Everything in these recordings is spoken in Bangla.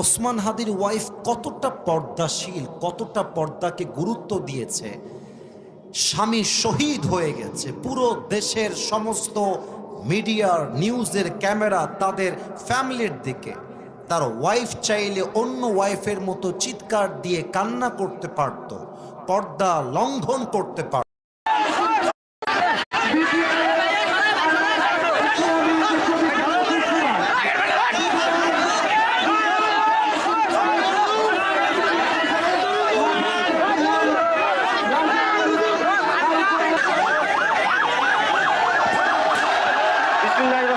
ওসমান হাদির ওয়াইফ কতটা পর্দাশীল, কতটা পর্দাকে গুরুত্ব দিয়েছে, স্বামী শহীদ হয়ে গেছে, পুরো দেশের সমস্ত মিডিয়ার, নিউজের ক্যামেরা তাদের ফ্যামিলির দিকে। তার ওয়াইফ চাইলে অন্য ওয়াইফের মতো চিৎকার দিয়ে কান্না করতে পারত, পর্দা লঙ্ঘন করতে পারত। 应该说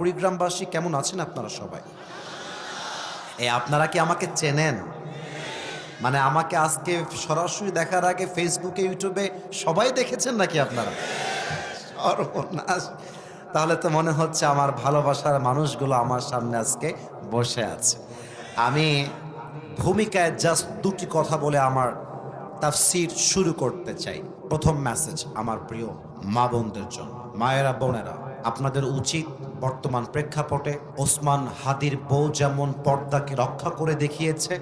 কুড়িগ্রামবাসী কেমন আছেন আপনারা সবাই? এ, আপনারা কি আমাকে চেনেন? মানে আমাকে আজকে সরাসরি দেখার আগে ফেসবুকে, ইউটিউবে সবাই দেখেছেন নাকি আপনারা? সর্বনাশ। তাহলে তো মনে হচ্ছে আমার ভালোবাসার মানুষগুলো আমার সামনে আজকে বসে আছে। আমি ভূমিকায় জাস্ট দুটি কথা বলে আমার তাফসির শুরু করতে চাই। প্রথম মেসেজ আমার প্রিয় মা বোনদের জন্য। মায়েরা, বোনেরা, আপনাদের উচিত বর্তমান প্রেক্ষাপটে ওসমান হাদির বউ যেমন পর্দাকে রক্ষা করে দেখিয়েছে,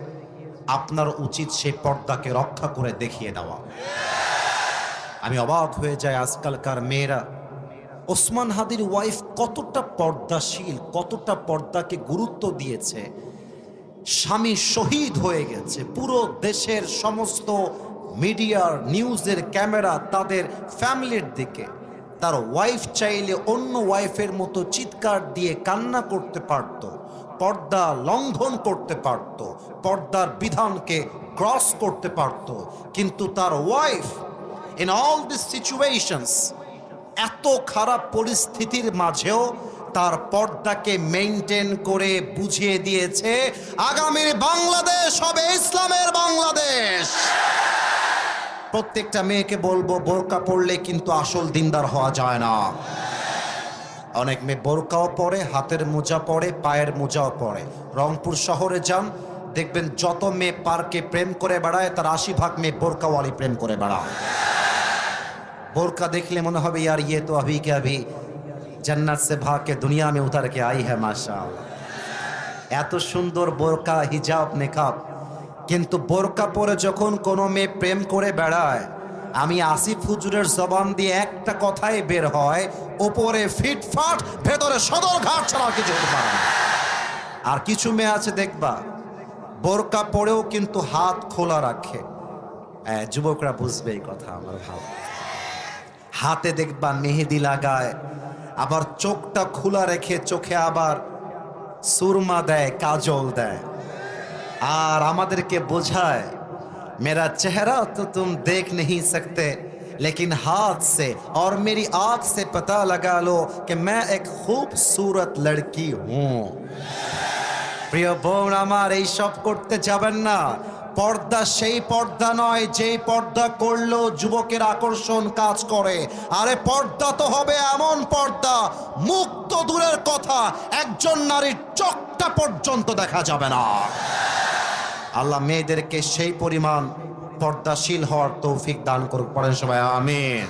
আপনার উচিত সেই পর্দাকে রক্ষা করে দেখিয়ে দেওয়া। আমি অবাক হয়ে যাই আজকালকার মেয়েরা। ওসমান হাদির ওয়াইফ কতটা পর্দাশীল, কতটা পর্দাকে গুরুত্ব দিয়েছে। স্বামী শহীদ হয়ে গেছে, পুরো দেশের সমস্ত মিডিয়ার, নিউজের ক্যামেরা তাদের ফ্যামিলির দিকে। তার ওয়াইফ চাইলে অন্য ওয়াইফের মতো চিৎকার দিয়ে কান্না করতে পারত, পর্দা লঙ্ঘন করতে পারত, পর্দার বিধানকে ক্রস করতে পারত। কিন্তু তার wife in all this situations এত খারাপ পরিস্থিতির মাঝেও তার পর্দাকে মেনটেন করে বুঝিয়ে দিয়েছে, আগামীর বাংলাদেশ হবে ইসলামের বাংলাদেশ। প্রত্যেকটা মেয়েকে বলবো বোরকা পরলে কিন্তু আসল দিনদার হওয়া যায় না অনেক মেয়ে বোরকাও পরে হাতের মোজা পরে পায়ের মোজাও পরে রংপুর শহরে যান দেখবেন যত মেয়ে পার্কে প্রেম করে বেড়ায় তার আশি ভাগ মেয়ে বোরকাওয়ালি প্রেম করে বেড়ায় बोरका देखले मन হবে यार ये तो अभी के अभी जन्नत से भाग के दुनिया में उतर के आई है माशाल्लाह এত সুন্দর বোরকা হিজাব নেকাব কিন্তু বোরকা পরে যখন কোনো মেয়ে প্রেম করে বেড়ায়, আমি আসিফ হুজুরের জবান দিয়ে একটা কথাই বের হয়, ওপরে ফিটফাট, ভেতরে সদর ঘাট ছাড়া কিছু হতে পারে আর কিছু মেয়ে আছে, দেখবা, বোরকা পরেও কিন্তু হাত খোলা রাখে। যুবকরা বুঝবে এই কথা, আমার ভালো। হাতে দেখবা মেহেদি লাগায়, আবার চোখটা খোলা রেখে চোখে আবার সুরমা দেয়, কাজল দেয়। আর আমাদেরকে বোঝায় মেরা চেহারা তো তুম দেখ नहीं सकते लेकिन हाथ से और मेरी आंख से पता लगा लो कि मैं एक खूबसूरत लड़की हूं প্রিয় বোন আমার এই সব করতে যাবেন না পর্দা সেই পর্দা নয় যেই পর্দা করলেও যুবকের আকর্ষণ কাজ করে আরে পর্দা তো হবে এমন পর্দা মুক্ত দূরের কথা একজন নারীর চোখটা পর্যন্ত দেখা যাবে না আল্লাহ মেয়েদেরকে সেই পরিমাণ পর্দাশীল হওয়ার তৌফিক দান করুক। পড়েন সবাই আমিন।